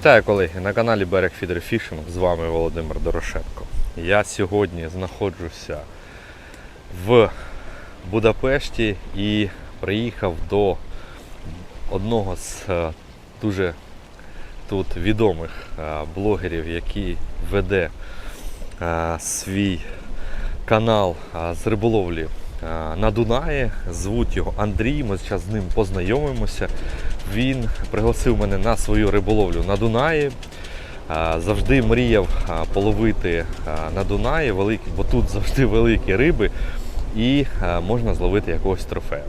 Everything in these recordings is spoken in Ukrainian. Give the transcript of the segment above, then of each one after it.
Вітаю колеги на каналі Берег Фідер Фішинг. З вами Володимир Дорошенко. Я сьогодні знаходжуся в Будапешті і приїхав до одного з е, дуже тут відомих е, блогерів, який веде е, свій канал з риболовлі на Дунаї. Звуть його Андрій. Ми зараз з ним познайомимося. Він пригласив мене на свою риболовлю на Дунаї. Завжди мріяв половити на Дунаї, великі, бо тут завжди великі риби і можна зловити якогось трофею.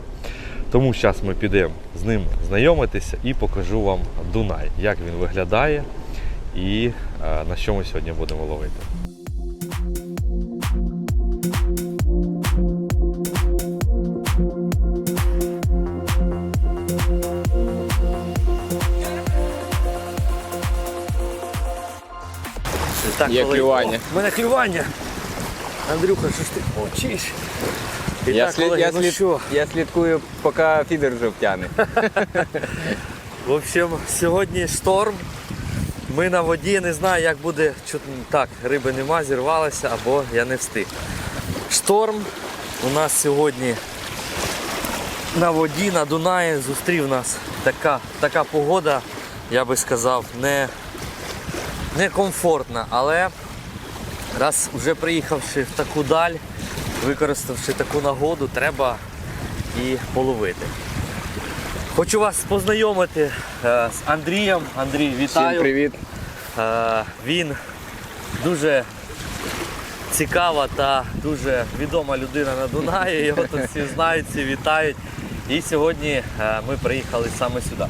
Тому зараз ми підемо з ним знайомитися і покажу вам Дунай, як він виглядає і на що ми сьогодні будемо ловити. Так, Є коли- клювання. О, в мене клювання. Андрюха, що ж ти мовчиш? І Я, так, слід, колеги, я, ну слід, що? я слідкую, поки фідер вже втягне. В общем, сьогодні шторм. Ми на воді, не знаю, як буде. Так, риби нема, зірвалася або я не встиг. Шторм у нас сьогодні на воді, на Дунаї зустрів нас така, така погода, я би сказав, не, не комфортна, але раз вже приїхавши в таку даль, використавши таку нагоду, треба і половити. Хочу вас познайомити е, з Андрієм. Андрій, Всім вітаю. привіт. Е, Він дуже цікава та дуже відома людина на Дунаї. Його тут всі знають, всі вітають. І сьогодні е, ми приїхали саме сюди.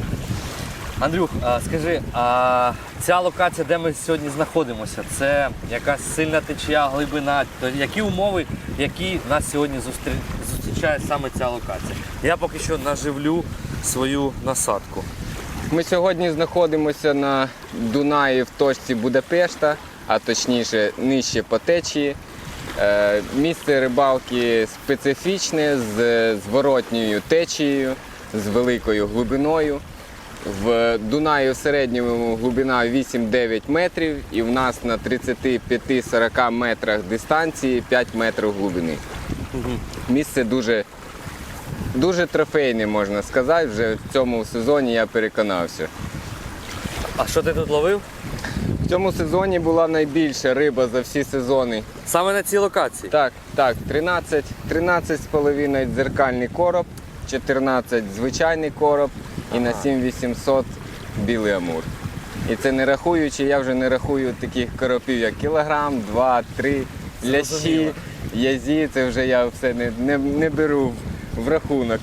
Андрюх, скажи, а ця локація, де ми сьогодні знаходимося, це якась сильна течія, глибина, то які умови, які нас сьогодні зустрі... зустрічає саме ця локація? Я поки що наживлю свою насадку. Ми сьогодні знаходимося на Дунаї в точці Будапешта, а точніше нижче по течії. Е, Місце рибалки специфічне з зворотньою течією, з великою глибиною. В Дунаї в середньому глибина 8-9 метрів і в нас на 35-40 метрах дистанції 5 метрів глибини. Місце дуже Дуже трофейне, можна сказати. Вже в цьому сезоні я переконався. А що ти тут ловив? В цьому сезоні була найбільша риба за всі сезони. Саме на цій локації. Так, так, 13, 13,5 дзеркальний короб, 14 звичайний короб і на 7800 білий амур. І це не рахуючи, я вже не рахую таких коропів, як кілограм, два, три, лящі, язі, це вже я все не, не, не беру в рахунок.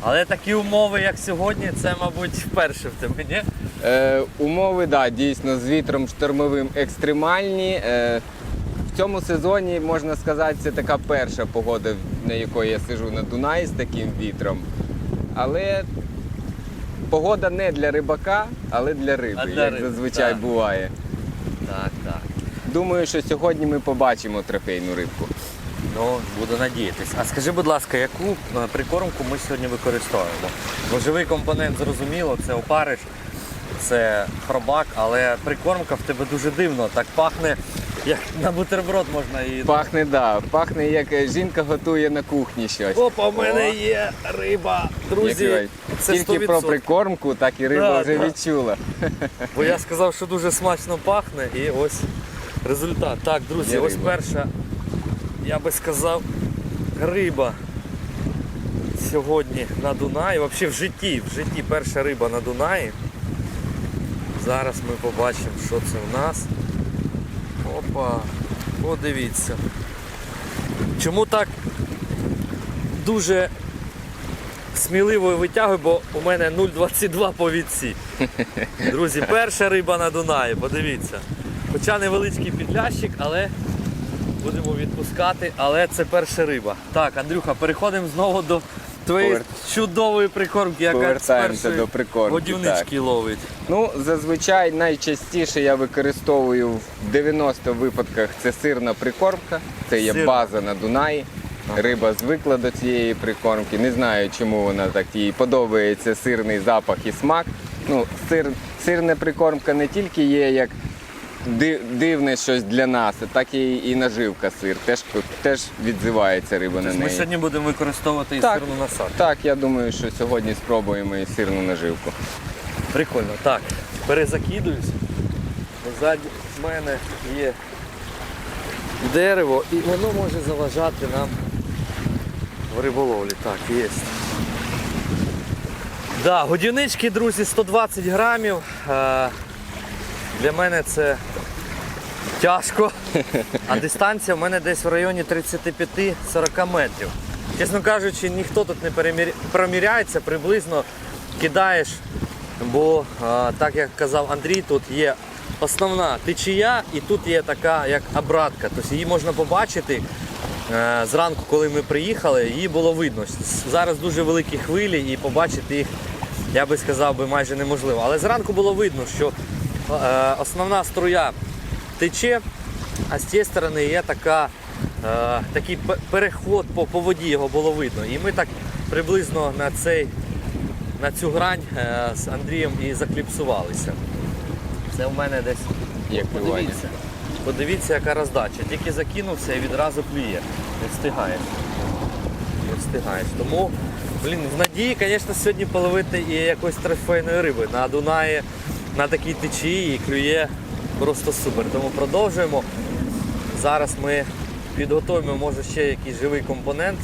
Але такі умови, як сьогодні, це, мабуть, вперше в тебе, ні? Е, умови, да, дійсно, з вітром штормовим екстремальні. Е, в цьому сезоні, можна сказати, це така перша погода, на якої я сижу на Дунаї з таким вітром. Але погода не для рибака, але для риби, А для як риби, зазвичай так. буває. Так, так. Думаю, що сьогодні ми побачимо трофейну рибку. Ну, буду надіятись. А скажи, будь ласка, яку е, прикормку ми сьогодні використовуємо? Бо живий компонент зрозуміло, це опариш, це хробак, але прикормка в тебе дуже дивно, так пахне, як на бутерброд можна і. Пахне, да, пахне, як е, жінка готує на кухні щось. Опа, в мене є риба. Друзі, це Тільки про 100%. прикормку, так і риба Да, вже да. відчула. Бо я сказав, що дуже смачно пахне і ось результат. Так, друзі, Є ось риба. перша, я би сказав, риба сьогодні на Дунаї. Взагалі в житті, в житті перша риба на Дунаї. Зараз ми побачимо, що це в нас. Опа, подивіться. Чому так дуже сміливо витягую, бо у мене 0,22 по відці. Друзі, перша риба на Дунаї, подивіться. Хоча невеличкий підлящик, але будемо відпускати, але це перша риба. Так, Андрюха, переходимо знову до твоєї Повер- чудової прикормки, яка з першої до прикормки, годівнички ловить. Ну, зазвичай найчастіше я використовую в 90 випадках це сирна прикормка. Це є Сирна. база на Дунаї. Риба звикла до цієї прикормки. Не знаю, чому вона так їй подобається сирний запах і смак. Ну, сир, сирна прикормка не тільки є як дивне щось для нас, так і, і наживка сир. Теж, теж відзивається риба на Ми сьогодні будемо використовувати і сирну насадку. Так, я думаю, що сьогодні спробуємо і сирну наживку. Прикольно. Так, перезакидуюсь. Позаді мене є дерево і воно може заважати нам в риболовлі. Так, є. Да, годівнички, друзі, 120 грамів. Е, Для мене це тяжко. А дистанція в мене десь в районі 35-40 метрів. Чесно кажучи, ніхто тут не проміряється, приблизно кидаєш, бо так як казав Андрій, тут є основна течія і тут є така як обратка. Тобто її можна побачити. Е, Зранку, коли ми приїхали, її було видно. Зараз дуже великі хвилі і побачити їх, я би сказав, би майже неможливо. Але зранку було видно, що е, основна струя тече, а з цієї сторони є така, е, такий переход по, по воді, його було видно. І ми так приблизно на, цей, на цю грань е, з Андрієм і закліпсувалися. Це в мене десь. Як. Подивіться. Подивіться, яка роздача. Тільки закинувся і відразу плює. Не встигаєш. Не встигаєш. Тому, блін, в надії, звісно, сьогодні половити і якоїсь трофейної риби. На Дунаї на такій течії і клює просто супер. Тому продовжуємо. Зараз ми підготуємо, може, ще якийсь живий компонент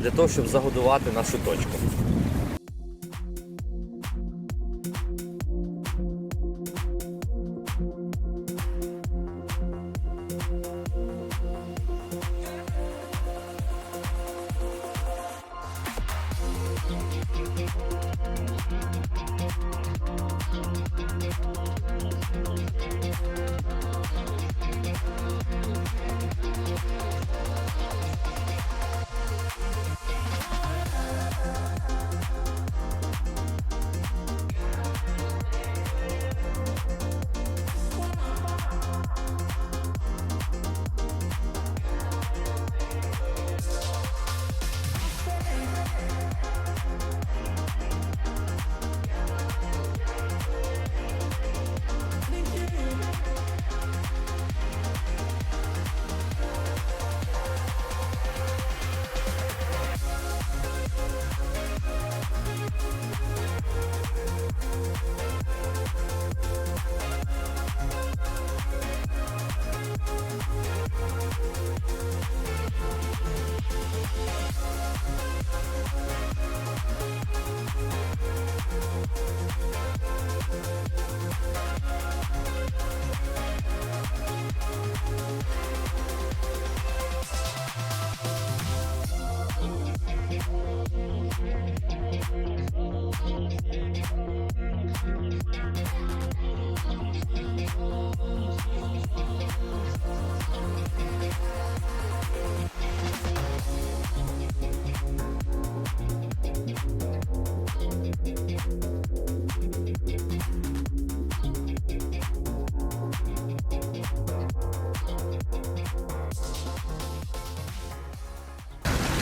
для того, щоб загодувати нашу точку.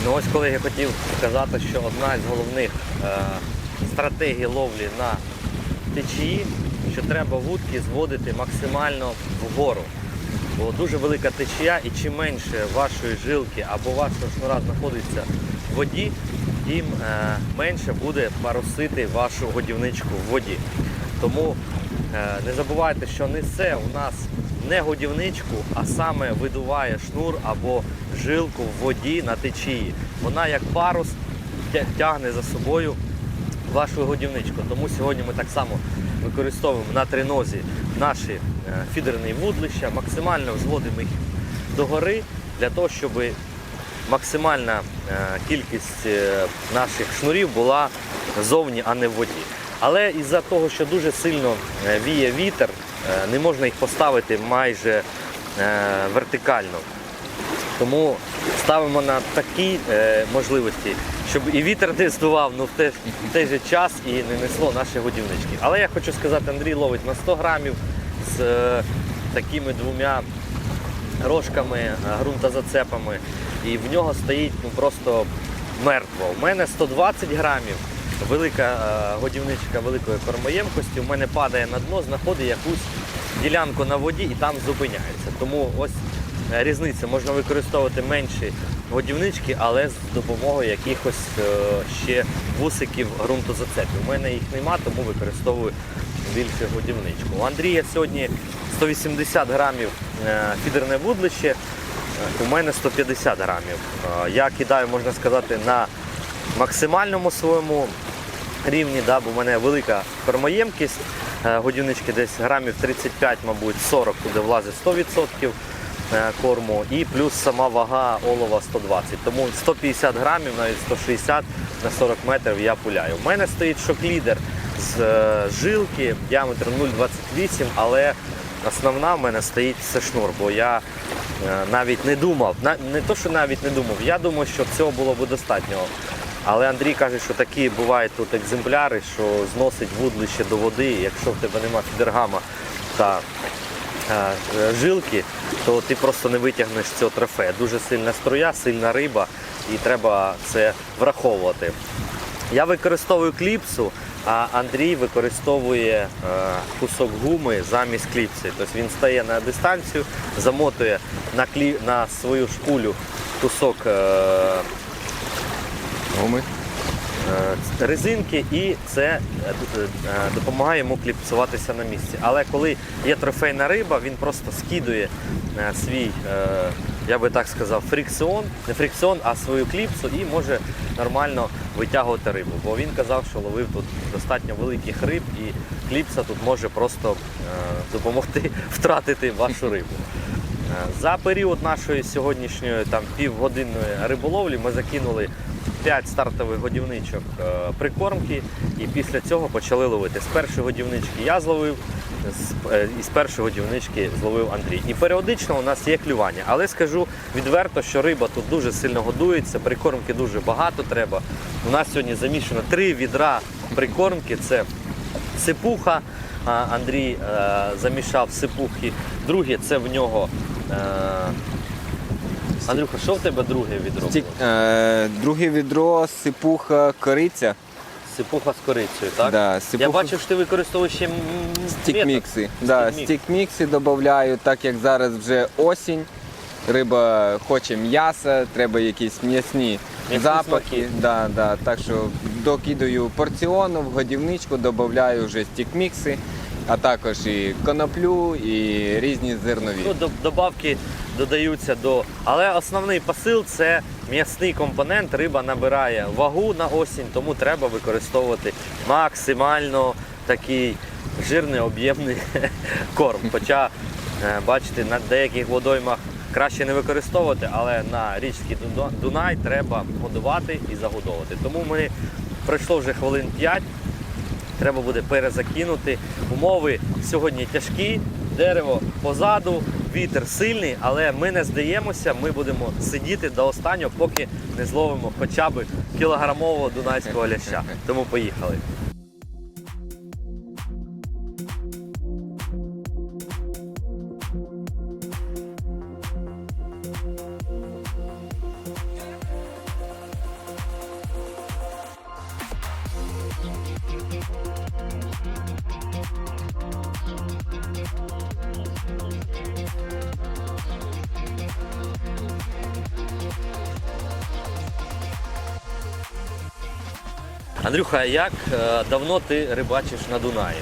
Ну ось колеги хотів сказати, що одна з головних е, стратегій ловлі на течії, що треба вудки зводити максимально вгору. Бо дуже велика течія і чим менше вашої жилки або вашого шнура знаходиться в воді, тим е, менше буде парусити вашу годівничку в воді. Тому е, не забувайте, що несе у нас не годівничку, а саме видуває шнур або жилку в воді на течії. Вона як парус тягне за собою вашу годівничку. Тому сьогодні ми так само використовуємо на тринозі наші е, фідерні вудлища, максимально взводимо їх догори для того, щоб максимальна е, кількість е, наших шнурів була зовні, а не в воді. Але із-за того, що дуже сильно віє вітер, не можна їх поставити майже вертикально. Тому ставимо на такі е, можливості, щоб і вітер не здував, ну в той, в той же час і не несло наші годівнички. Але я хочу сказати, Андрій ловить на 100 грамів з е, такими двома рожками, е, ґрунтозацепами, і в нього стоїть ну, просто мертво. У мене 120 грамів, велика е, годівничка великої кормоємкості у мене падає на дно, знаходить якусь ділянку на воді і там зупиняється. Тому ось різниця. Можна використовувати менші годівнички, але з допомогою якихось е, ще вусиків ґрунтозацепів. У мене їх нема, тому використовую більше годівничку. У Андрія сьогодні 180 грамів е, фідерне вудлище, е, у мене 150 грамів. Е, Я кидаю, можна сказати, на максимальному своєму рівні, да, бо в мене велика кормоємкість, е, годівнички десь грамів 35, мабуть, 40 туди влазить 100% е, корму і плюс сама вага олова 120. Тому 150 грамів, навіть 160 на 40 метрів я пуляю. У мене стоїть шок-лідер з е, жилки діаметром 0,28, але основна в мене стоїть це шнур, бо я е, навіть не думав, не то, що навіть не думав, я думав, що цього було б достатньо. Але Андрій каже, що такі бувають тут екземпляри, що зносить вудлище до води, якщо в тебе нема фідергама та е, жилки, то ти просто не витягнеш цього трофея. Дуже сильна струя, сильна риба, і треба це враховувати. Я використовую кліпсу, а Андрій використовує е, кусок гуми замість кліпси. Тобто він стає на дистанцію, замотує на, клі... на свою шпулю кусок е, Гуми. Е, резинки, і це е, е, допомагає йому кліпсуватися на місці. Але коли є трофейна риба, він просто скидує свій, я би так сказав, фрикціон, не фрикціон, а свою кліпсу і може нормально витягувати рибу. Бо він казав, що ловив тут достатньо великих риб, і кліпса тут може просто допомогти втратити вашу рибу. За період нашої сьогоднішньої там півгодинної риболовлі ми закинули 5 стартових годівничок е, прикормки і після цього почали ловити. З першої годівнички я зловив, е, і з першої годівнички зловив Андрій. І періодично у нас є клювання. Але скажу відверто, що риба тут дуже сильно годується, прикормки дуже багато треба. У нас сьогодні замішано три відра прикормки. Це сипуха. Андрій е, замішав сипухи. Друге це в нього. Андрюха, що в тебе друге відро? Стік, е, друге відро, сипуха, кориця. Сипуха з корицею, так? Да, Я бачив, що ти використовуєш ще стік-мікси. Да, Стік-мікс. стік-мікси додаю, так як зараз вже осінь. Риба хоче м'яса, треба якісь м'ясні М'ясні запахи. Да, да. Так що докидаю порціону в годівничку, додаю вже стік-мікси, а також і коноплю, і різні зернові. Ну, до- добавки додаються до. Але основний посил це м'ясний компонент. Риба набирає вагу на осінь, тому треба використовувати максимально такий жирний об'ємний корм. Хоча, е, бачите, на деяких водоймах краще не використовувати, але на річці Дунай треба годувати і загодовувати. Тому ми пройшло вже хвилин 5 треба буде перезакинути. Умови сьогодні тяжкі, дерево позаду, вітер сильний, але ми не здаємося, ми будемо сидіти до останнього, поки не зловимо хоча б кілограмового дунайського ляща. Тому поїхали. Андрюха, а як е, давно ти рибачиш на Дунаї?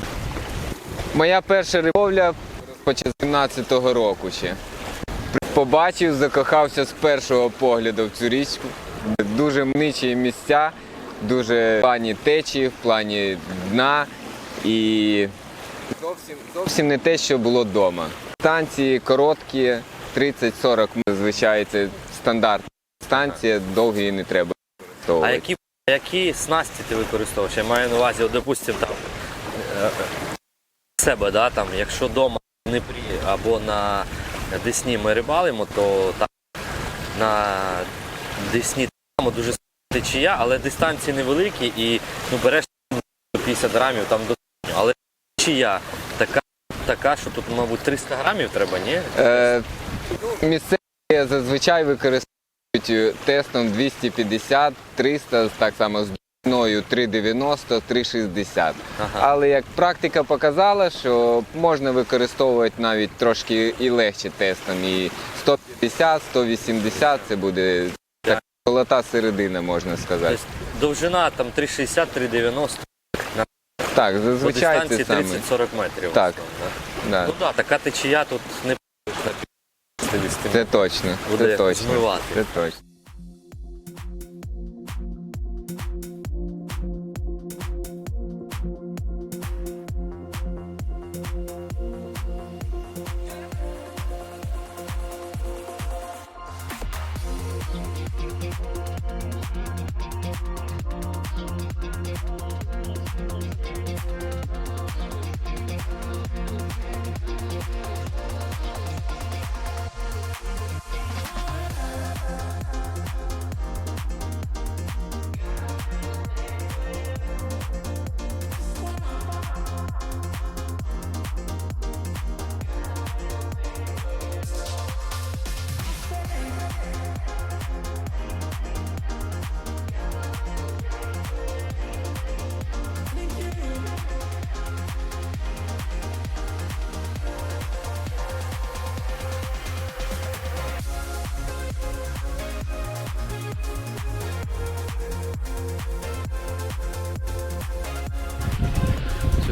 Моя перша рибовля розпочала з 17-го року ще. Побачив, закохався з першого погляду в цю річку. Дуже мничі місця, дуже в плані течії, в плані дна і зовсім, зовсім не те, що було вдома. Станції короткі, 30-40 зазвичай це стандартна станція, довгі не треба А які, які снасті ти використовуєш? Я маю на увазі, от, допустим, там е, е, себе, да, там, якщо вдома в Дніпрі або на Десні ми рибалимо, то там на Десні там дуже течія, але дистанції невеликі і ну, береш 50 грамів там достатньо. Але течія така, така, що тут, мабуть, 300 грамів треба, ні? Е, місцеві зазвичай використовують тестом 250-300, так само з Мною 3,90, 3,60. Ага. Але як практика показала, що можна використовувати навіть трошки і легше тестом. І 150, 180 це буде золота середина, можна сказати. Тобто довжина там 3,60-3,90 Так, по зазвичай дистанції 30-40 метрів. Так. основно, Да. да? Ну так, така течія тут не 50 Це точно. буде Це точно. змивати. Це точно.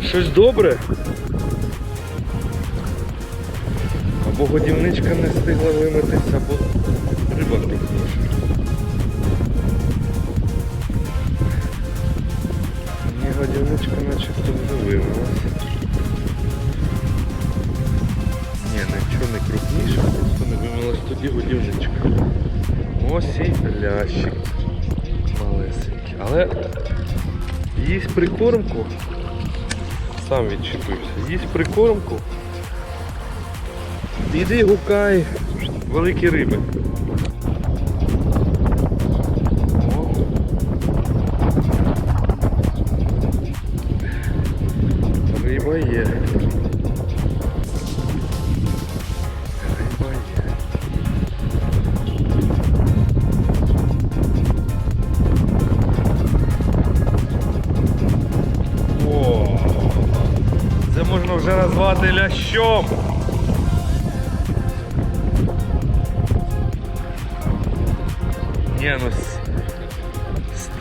Щось добре? Або годівничка не встигла вимитися, або риба крупніша. Ні, годівничка начебто вже вимилася. Ні, нічого не крупніше, просто не вимилась тоді годівничка. Ось і лящик малесенький. Але їсть прикормку. Сам відчепився. Їсть прикормку. Іди гукай великі риби.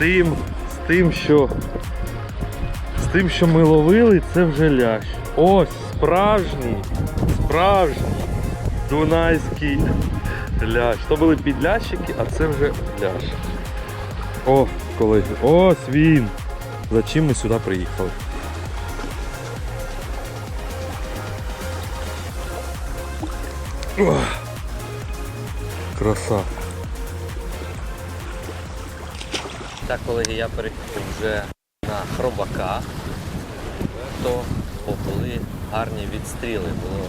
Тим, з тим, що з тим, що ми ловили, це вже лящ. Ось справжній, справжній дунайський лящ. То були підлящики, а це вже лящ. О, колеги, ось він. За чим ми сюди приїхали? Краса. Так, колеги, я перейшов вже на хробака, то були гарні відстріли. Було,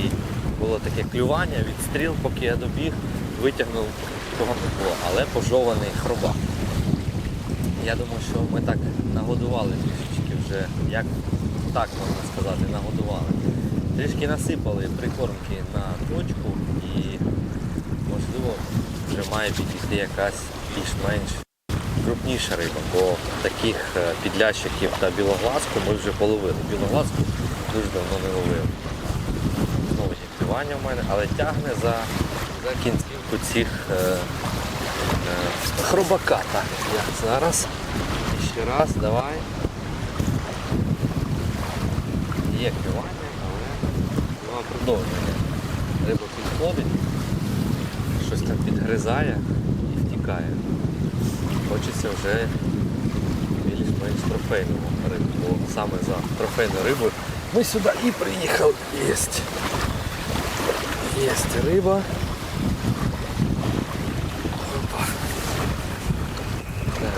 і було таке клювання, відстріл, поки я добіг, витягнув того не було, але пожований хробак. Я думаю, що ми так нагодували трішечки вже, як так можна сказати, нагодували. Трішки насипали прикормки на точку і можливо вже має підійти якась більш-менш крупніша риба, бо таких е, підлящиків та білоглазку ми вже половили. Білоглазку дуже давно не ловив. Знову є в мене, але тягне за, за кінцівку цих е, е, хробаката. Як зараз. Ще раз, давай. Є клювання, але продовження. Риба підходить, щось там підгризає і. Хочеться вже більш-менш трофейного рибу, бо саме за трофейну рибу ми сюди і приїхали. Єсть. Єсть риба.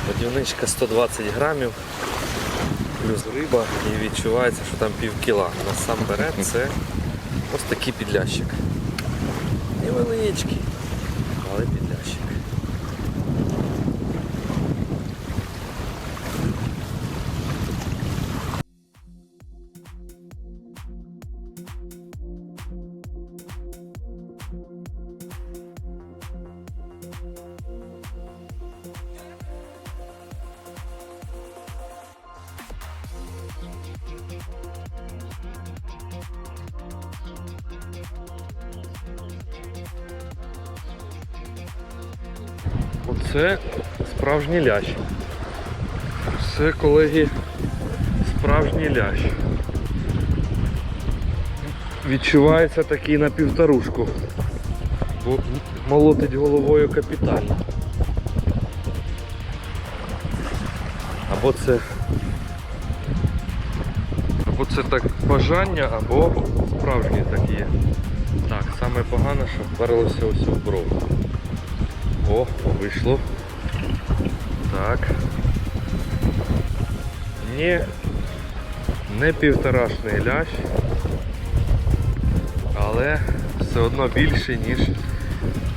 Годівничка 120 грамів, плюс риба і відчувається, що там пів кіла. Насамперед це ось такий підлящик. Невеличкий, Оце справжній лящ. Це, колеги, справжній лящ. Відчувається такий на півторушку. Бо молотить головою капітально. Або це. Або це так бажання, або справжній так є. Так, саме погане, що вперлося ось в брову. О, вийшло. Так. Ні, не півторашний лящ, але все одно більше, ніж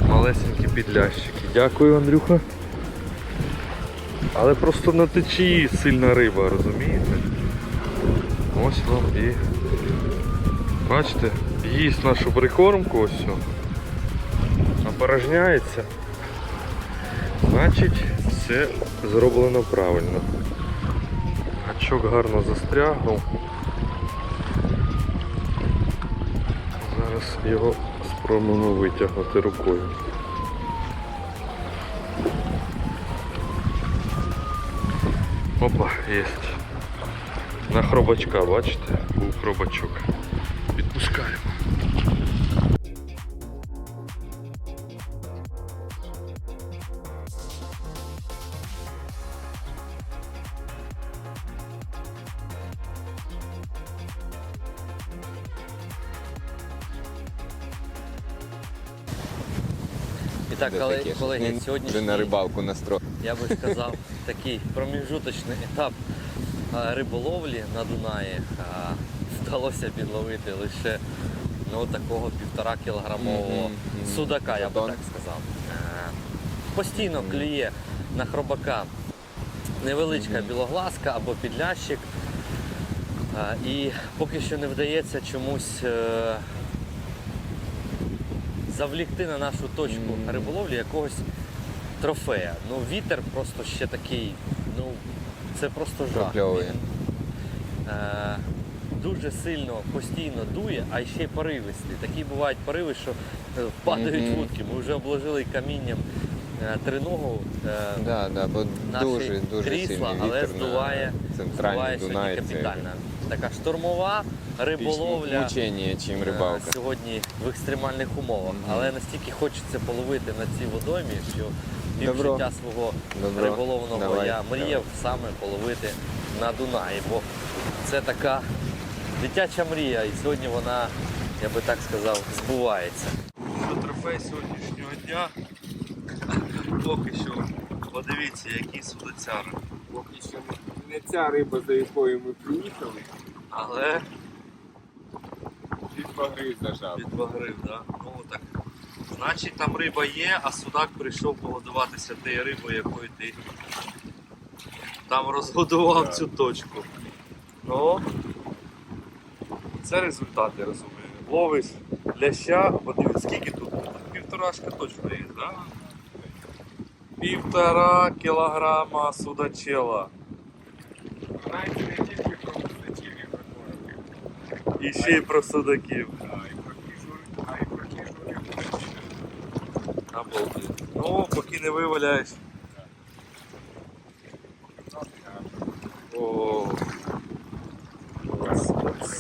малесенькі підлящики. Дякую, Андрюха. Але просто на течії сильна риба, розумієте? Ось вам і. Бачите, їсть нашу прикормку ось. все. Опорожняється. Значить, все зроблено правильно. Гачок гарно застрягнув. Зараз його спробуємо витягнути рукою. Опа, єсть. На хробачка, бачите? Був хробачок. Відпускаємо. Так, коли- таке? колеги, Не- сьогодні Вже на рибалку настро. я би сказав, такий проміжуточний етап а, риболовлі на Дунаї. А, Вдалося підловити лише ну, такого півтора кілограмового Мгм, мгм. судака, я би Батон. так сказав. Е, Постійно клює на хробака невеличка білогласка або підлящик. А, І поки що не вдається чомусь е, завлікти на нашу точку риболовлі якогось трофея. Ну, вітер просто ще такий, ну, це просто жах. Прокльовує. Він, е, дуже сильно постійно дує, а ще й поривистий. Такі бувають пориви, що е, падають вудки. Ми вже обложили камінням триногу. е, Да, да, бо наші дуже, дуже крісла, сильний але вітер здуває, центральній здуває сьогодні Дунай. Це капітально. Така штурмова риболовля. мучення, чим е, рибалка. Сьогодні в екстремальних умовах. Але настільки хочеться половити на цій водоймі, що пів Добро. життя свого Добро. риболовного Давай. я мріяв саме половити на Дунаї. Бо це така дитяча мрія, і сьогодні вона, я би так сказав, збувається. Трофей сьогоднішнього дня. Поки що. Подивіться, які судоцяри. Поки що не ця риба, за якою ми приїхали, Але під багри зажав. підбагрив, да? Ну так. Значить там риба є, а судак прийшов погодуватися тією рибою, якою ти там розгодував Так. цю точку. Ну, це результат, я розумію. Ловиш ляща, подивись, скільки тут? Тут Півторашка точно є, так? Да? Півтора кілограма судачела. Знаєте, не тільки про височів про корки, І ще й про судаків. а і про про кіжурів. Обалдеть. Ну, поки не виваляєш. О,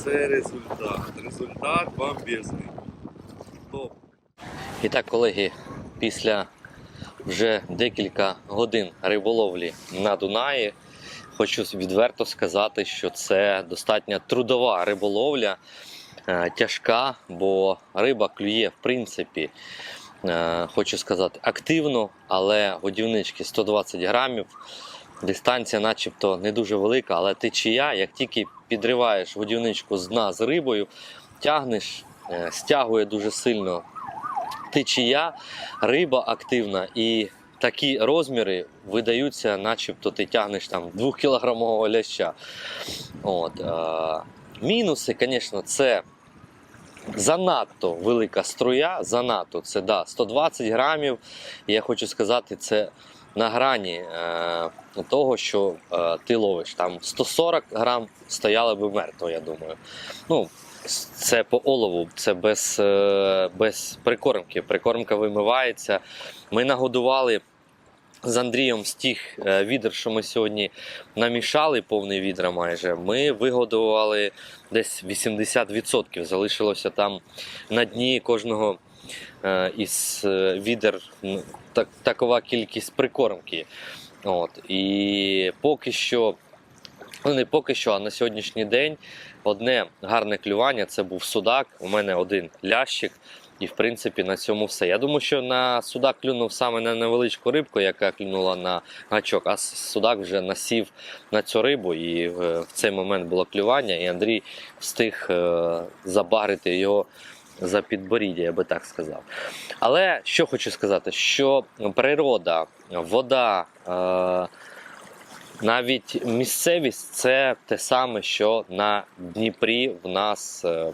це результат. Результат бомбезний. Топ. І так, колеги, після вже декілька годин риболовлі на Дунаї, хочу відверто сказати, що це достатньо трудова риболовля, е, тяжка, бо риба клює, в принципі, е, хочу сказати, активно, але годівнички 120 грамів. Дистанція, начебто, не дуже велика, але течія, як тільки підриваєш годівничку з дна з рибою, тягнеш, е, стягує дуже сильно течія, риба активна і такі розміри видаються, начебто ти тягнеш там 2-кілограмового ляща. От, е, мінуси, звісно, це занадто велика струя, занадто це да, 120 грамів. Я хочу сказати, це на грані е, того, що е, ти ловиш. Там 140 грам стояли би мертво, я думаю. Ну, це по олову, це без, е, без прикормки. Прикормка вимивається. Ми нагодували з Андрієм з тих е, відер, що ми сьогодні намішали, повний відра майже, ми вигодували десь 80%. Залишилося там на дні кожного е, із відер так, такова кількість прикормки. От. І поки що, ну не поки що, а на сьогоднішній день одне гарне клювання це був судак. У мене один лящик. І в принципі на цьому все. Я думаю, що на судак клюнув саме на невеличку рибку, яка клюнула на гачок, а судак вже насів на цю рибу, і е, в цей момент було клювання, і Андрій встиг е, забарити його за підборіддя, я би так сказав. Але що хочу сказати, що природа, вода, е, навіть місцевість це те саме, що на Дніпрі в нас. е,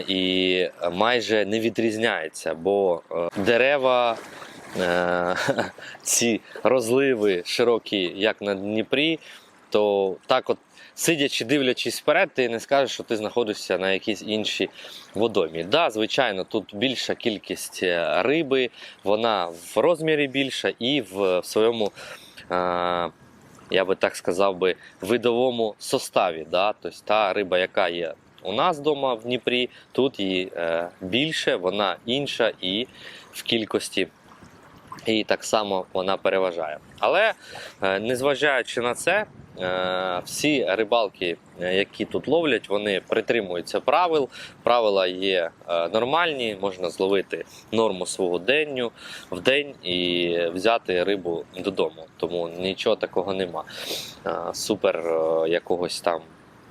і майже не відрізняється, бо е, дерева, е, ці розливи широкі, як на Дніпрі, то так, от сидячи, дивлячись вперед, ти не скажеш, що ти знаходишся на якійсь іншій водомі. Да, звичайно, тут більша кількість риби, вона в розмірі більша і в своєму. Е, я би так сказав би, видовому составі. Да? Тобто та риба, яка є у нас вдома в Дніпрі, тут її е, більше, вона інша і в кількості. І так само вона переважає. Але е, незважаючи на це, е, всі рибалки, е, які тут ловлять, вони притримуються правил. Правила є нормальні, можна зловити норму свого денню в день і взяти рибу додому. Тому нічого такого нема. Супер якогось там.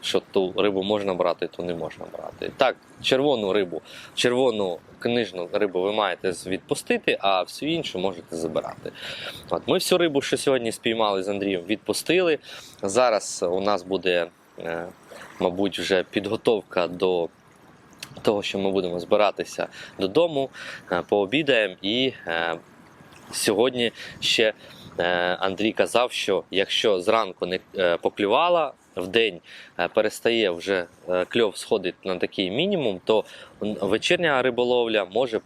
Що ту рибу можна брати, то не можна брати. Так, червону рибу, червону книжну рибу ви маєте відпустити, а всю іншу можете забирати. От, ми всю рибу, що сьогодні спіймали з Андрієм, відпустили. Зараз у нас буде, е, мабуть, вже підготовка до того, що ми будемо збиратися додому, е, пообідаємо і е, сьогодні ще Андрій казав, що якщо зранку не е, поклювала, в день е, перестає вже е, кльов сходить на такий мінімум, то вечірня риболовля може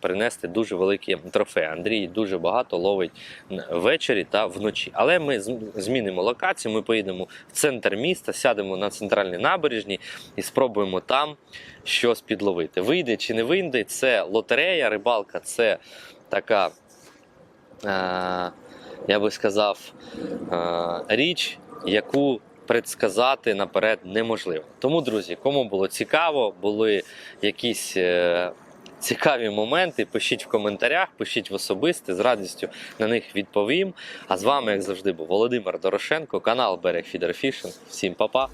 принести дуже великі трофеї. Андрій дуже багато ловить ввечері та вночі. Але ми змінимо локацію. Ми поїдемо в центр міста, сядемо на центральній набережні і спробуємо там щось підловити. Вийде чи не вийде, це лотерея, рибалка це така, е, я би сказав, річ, яку предсказати наперед неможливо. Тому, друзі, кому було цікаво, були якісь. е, Цікаві моменти, пишіть в коментарях, пишіть в особисте, з радістю на них відповім. А з вами, як завжди, був Володимир Дорошенко, канал Берег Фідерфішинг. Всім па-па!